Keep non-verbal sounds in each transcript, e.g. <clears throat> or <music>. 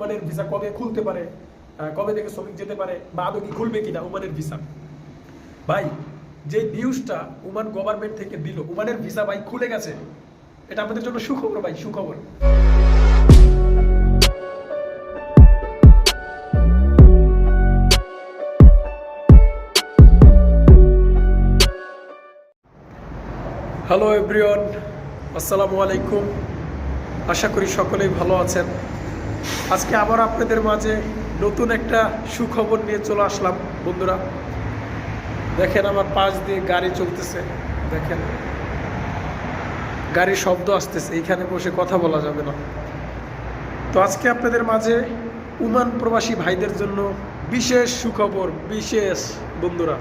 উমানের visa কবে খুলতে পারে কবে থেকে শ্রমিক যেতে পারে, বা আদৌ কি খুলবে কিনা উমানের ভিসা ভাই, যে নিউজটা উমান গভর্নমেন্ট থেকে দিল, উমানের ভিসা ভাই খুলে গেছে, এটা আমাদের জন্য সুখবর ভাই, সুখবর। হ্যালো এভরিওয়ান আসসালামু আলাইকুম আশা করি সকলেই ভালো আছেন। আজকে আবার আপনাদের মাঝে নতুন একটা সুখবর নিয়ে চলে আসলাম, বন্ধুরা। দেখেন আমার পাশ দিয়ে গাড়ি চলতেছে, দেখেন। গাড়ির শব্দ আসতেছে, এইখানে বসে কথা বলা যাবে না। তো আজকে আপনাদের মাঝে উমান প্রবাসী ভাইদের জন্য বিশেষ সুখবর, বিশেষ, বন্ধুরা।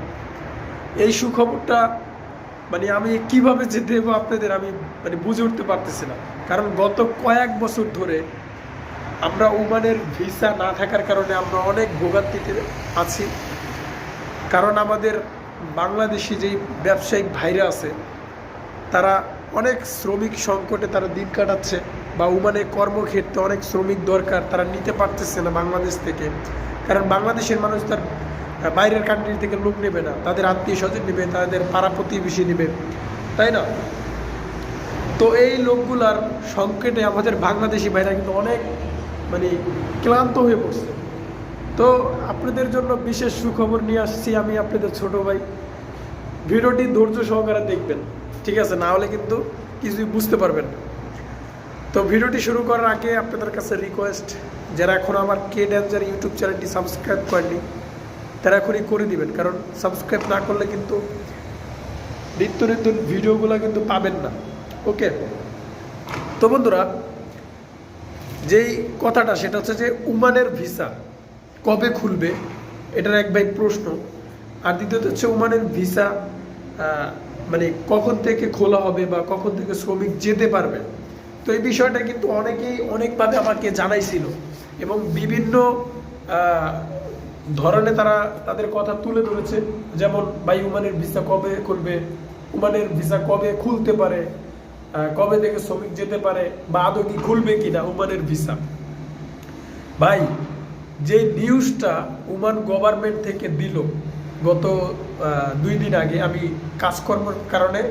এই সুখবরটা মানে আমি কীভাবে যে দেব আপনাদের, আমি মানে বুঝে উঠতে পারতেছি না। কারণ গত কয়েক বছর ধরে আমরা ওমানের ভিসা না থাকার কারণে আমরা অনেক ভোগান্তিতে আছি। কারণ আমাদের বাংলাদেশি যেই ব্যবসায়িক ভাইরা আছে, তারা অনেক শ্রমিক সংকটে তারা দিন কাটাচ্ছে বা ওমানে কর্মক্ষেত্রে অনেক শ্রমিক দরকার তারা নিতে পারতেছে না বাংলাদেশ থেকে। কারণ বাংলাদেশের মানুষ তার বাইরের কান্ট্রি থেকে লোক নেবে না, তাদের আত্মীয় স্বজন নেবে, তাদের পাড়া প্রতিবেশী নেবে, তাই না? তো এই লোকগুলার সংকটে আমাদের বাংলাদেশি ভাইরা কিন্তু অনেক মানে ক্লান্ত হয়ে পড়ছে। তো আপনাদের জন্য বিশেষ সুখবর নিয়ে আসছি আমি আপনাদের ছোট ভাই। ভিডিওটি ধৈর্য সহকারে দেখবেন, ঠিক আছে? না হলে কিন্তু কিছুই বুঝতে পারবেন তো ভিডিওটি শুরু করার আগে আপনাদের কাছে রিকোয়েস্ট যারা এখন আমার কে ড্যান্সার ইউটিউব চ্যানেলটি সাবস্ক্রাইব করেনি তারা এখনই করে দিবেন। কারণ সাবস্ক্রাইব না করলে কিন্তু নিত্য নিত্য ভিডিওগুলো কিন্তু পাবেন না। ওকে তো বন্ধুরা যেই কথাটা, সেটা হচ্ছে যে উমানের ভিসা কবে খুলবে, এটার এক ভাই প্রশ্ন। আর দ্বিতীয়ত হচ্ছে উমানের ভিসা মানে কখন থেকে খোলা হবে বা কখন থেকে শ্রমিক যেতে পারবে। তো এই বিষয়টা কিন্তু অনেকেই অনেকভাবে আমাকে জানাইছিল এবং বিভিন্ন ধরনে তারা তাদের কথা তুলে ধরেছে। যেমন, ভাই, উমানের ভিসা কবে খুলবে? উমানের ভিসা কবে খুলতে পারে? কবে থেকে শ্রমিক যেতে পারে বা আদৌ কি খুলবে কিনা উমানের ভিসা। ভাই, যে নিউজটা ওমান গভর্নমেন্ট থেকে দিল গত দুই দিন আগে, আমি কাজকর্মের কারণে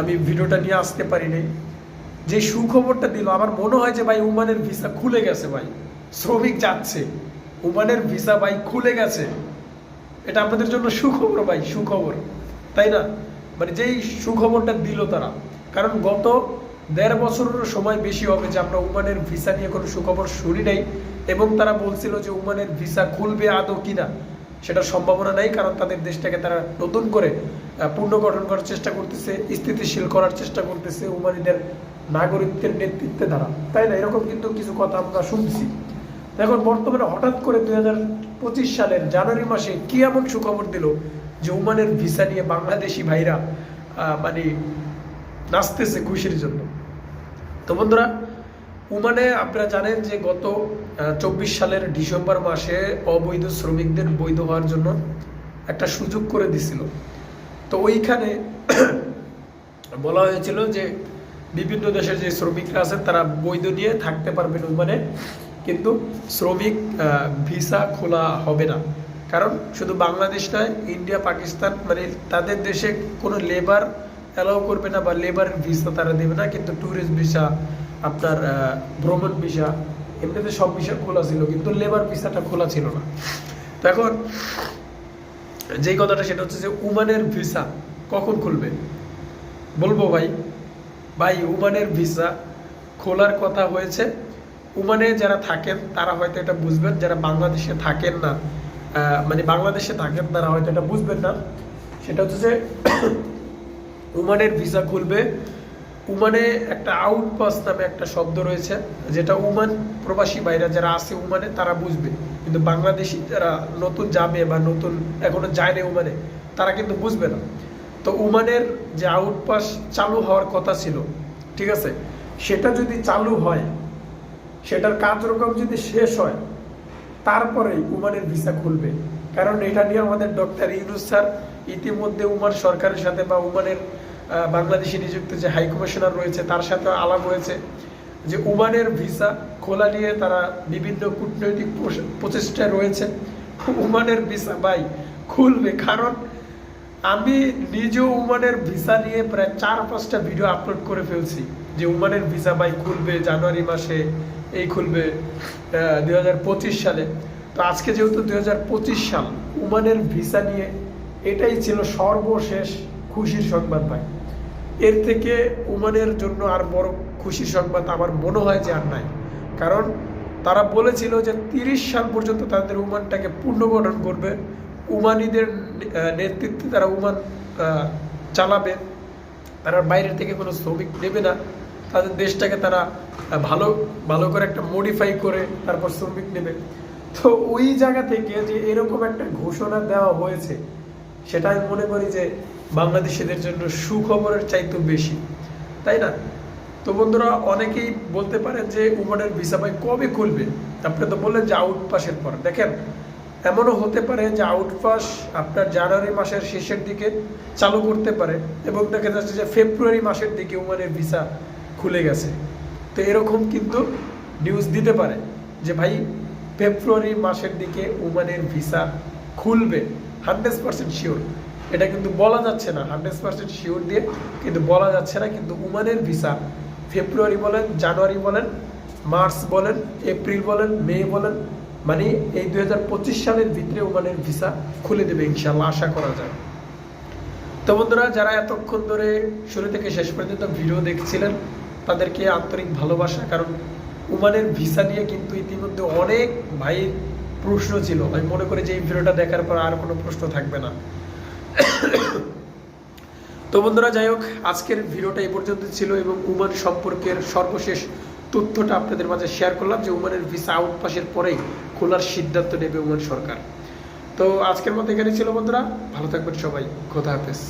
আমি ভিডিওটা নিয়ে আসতে পারি নাই। যে সুখবরটা দিল, আমার মনে হয় যে ভাই ওমানের ভিসা খুলে গেছে ভাই। শ্রমিক যাচ্ছে ওমানের ভিসা ভাই খুলে গেছে। এটা আপনাদের জন্য সুখবর ভাই, সুখবর। তাই না? মানে যেই সুখবরটা দিল তারা। কারণ গত দেড় বছরের সময় বেশি হবে যে আমরা উমানের ভিসা নিয়ে কোনো সুখবর শুনি নাই এবং তারা বলছিল যে উমানের ভিসা খুলবে আদৌ কিনা সেটার সম্ভাবনা নাই, কারণ তাদের দেশটাকে তারা নতুন করে পুনর্গঠন করার চেষ্টা করতেছে, স্থিতিশীল করার চেষ্টা করতেছে উমানিদের নাগরিকদের নেতৃত্বে দ্বারা। তাই না? এরকম কিন্তু কিছু কথা আমরা শুনছি। এখন বর্তমানে হঠাৎ করে দুই হাজার পঁচিশ সালের জানুয়ারি মাসে কি এমন সুখবর দিল যে উমানের ভিসা নিয়ে বাংলাদেশি ভাইরা মানে নাচতেছে খুশির জন্য। তো বন্ধুরা ওমানে আপনারা জানেন যে গত চব্বিশ সালের ডিসেম্বর মাসে অবৈধ শ্রমিকদের বৈধ হওয়ার জন্য একটা সুযোগ করে দিছিল। তো ওইখানে <clears throat> বলা হয়েছিল যে বিভিন্ন দেশের যে শ্রমিকরা আছেন, তারা বৈধ নিয়ে থাকতে পারবেন উমানে, কিন্তু শ্রমিক ভিসা খোলা হবে না। কারণ শুধু বাংলাদেশ নয়, ইন্ডিয়া, পাকিস্তান মানে তাদের দেশে কোনো লেবার অ্যালাউ করবে না বা লেবার ভিসা তারা দেবে না, কিন্তু ট্যুরিস্ট ভিসা আপনার ভ্রমণ ভিসা এমনিতে সব ভিসা খোলা ছিল, কিন্তু লেবার ভিসাটা খোলা ছিল না। তো এখন যেই কথাটা সেটা হচ্ছে যে উমানের ভিসা কখন খুলবে? বলব ভাই ভাই, উমানের ভিসা খোলার কথা হয়েছে। উমানে যারা থাকেন, তারা হয়তো এটা বুঝবেন, যারা বাংলাদেশে থাকেন না মানে বাংলাদেশে থাকেন, তারা হয়তো এটা বুঝবেন না। সেটা হচ্ছে যে উমানের ভিসা খুলবে। উমানে একটা আউটপাস নামে একটা শব্দ রয়েছে, যেটা উমান প্রবাসী বাইরা যারা আছে উমানে, তারা বুঝবে। কিন্তু বাংলাদেশি যারা নতুন যাবে বা নতুন এখনও যায় না তারা কিন্তু বুঝবে না। তো উমানের যে আউটপাস চালু হওয়ার কথা ছিল, ঠিক আছে? সেটা যদি চালু হয়, সেটার কার্যক্রম যদি শেষ হয়, তারপরেই উমানের ভিসা খুলবে। কারণ এটা নিয়ে আমাদের ডক্টর ইউনুস স্যার ইতিমধ্যে উমান সরকারের সাথে বা উমানের বাংলাদেশি নিযুক্ত যে হাই কমিশনার রয়েছে, তার সাথে আলাপ হয়েছে যে ওমানের ভিসা খোলা নিয়ে তারা বিভিন্ন কূটনৈতিক প্রচেষ্টায় রয়েছে। ওমানের ভিসা ভাই, খুলবে। কারণ আমি নিজেও ওমানের ভিসা নিয়ে প্রায় চার পাঁচটা ভিডিও আপলোড করে ফেলছি যে ওমানের ভিসা ভাই খুলবে জানুয়ারি মাসে, এই খুলবে দুই হাজার পঁচিশ সালে। তো আজকে যেহেতু দুই হাজার পঁচিশ সাল, ওমানের ভিসা নিয়ে এটাই ছিল সর্বশেষ খুশির সংবাদ ভাই এর থেকে ওমানের জন্য আর বড় খুশির সংবাদ আমার মনে হয় যে আর নাই। কারণ তারা বলেছিল যে তিরিশ সাল পর্যন্ত তাদের উমানটাকে পুনর্গঠন করবে। উমানিদের নেতৃত্বে তারা উমান চালাবে। তারা বাইরে থেকে কোনো শ্রমিক নেবে না। তাদের দেশটাকে তারা ভালো ভালো করে একটা মডিফাই করে তারপর শ্রমিক নেবে। তো ওই জায়গা থেকে যে এরকম একটা ঘোষণা দেওয়া হয়েছে, সেটা আমি মনে করি যে বাংলাদেশিদের জন্য সুখবরের চাইতে বেশি, তাই না? তো বন্ধুরা, অনেকেই বলতে পারেন যে উমানের ভিসা ভাই কবে খুলবে? আপনি তো বললেন যে আউট পাসের পর। দেখেন, এমনও হতে পারে যে আউট পাস আপনার জানুয়ারি মাসের শেষের দিকে চালু করতে পারে এবং দেখা যাচ্ছে যে ফেব্রুয়ারি মাসের দিকে উমানের ভিসা খুলে গেছে। তো এরকম কিন্তু নিউজ দিতে পারে যে ভাই, ফেব্রুয়ারি মাসের দিকে ওমানের ভিসা খুলবে। হান্ড্রেড পার্সেন্ট শিওর এটা কিন্তু বলা যাচ্ছে না, হান্ড্রেড পার্সেন্ট শিওর দিয়ে কিন্তু বলা যাচ্ছে না, কিন্তু ওমানের ভিসা, ফেব্রুয়ারি বলেন, জানুয়ারি বলেন, মার্চ বলেন, এপ্রিল বলেন, মে বলেন মানে এই দুই সালের ভিতরে ওমানের ভিসা খুলে দেবে ইনশাল্লাহ আশা করা যায়। তো বন্ধুরা, যারা এতক্ষণ ধরে শুরু থেকে শেষ পর্যন্ত ভিডিও দেখছিলেন, তাদেরকে আন্তরিক ভালোবাসা, কারণ উমানের ভিসা নিয়ে কিন্তু ইতিমধ্যে অনেক ভাইয়ের প্রশ্ন ছিল। আমি মনে করি যে এই ভিডিওটা দেখার পর আর কোনো প্রশ্ন থাকবে না। তো বন্ধুরা, যাই হোক, আজকের ভিডিওটা এই পর্যন্ত ছিল এবং উমান সম্পর্কের সর্বশেষ তথ্যটা আপনাদের মাঝে শেয়ার করলাম যে উমানের ভিসা আউট পাসের পরেই খোলার সিদ্ধান্ত নেবে উমান সরকার। তো আজকের মতো এখানে ছিল বন্ধুরা, ভালো থাকবেন সবাই, খোদা হাফেজ।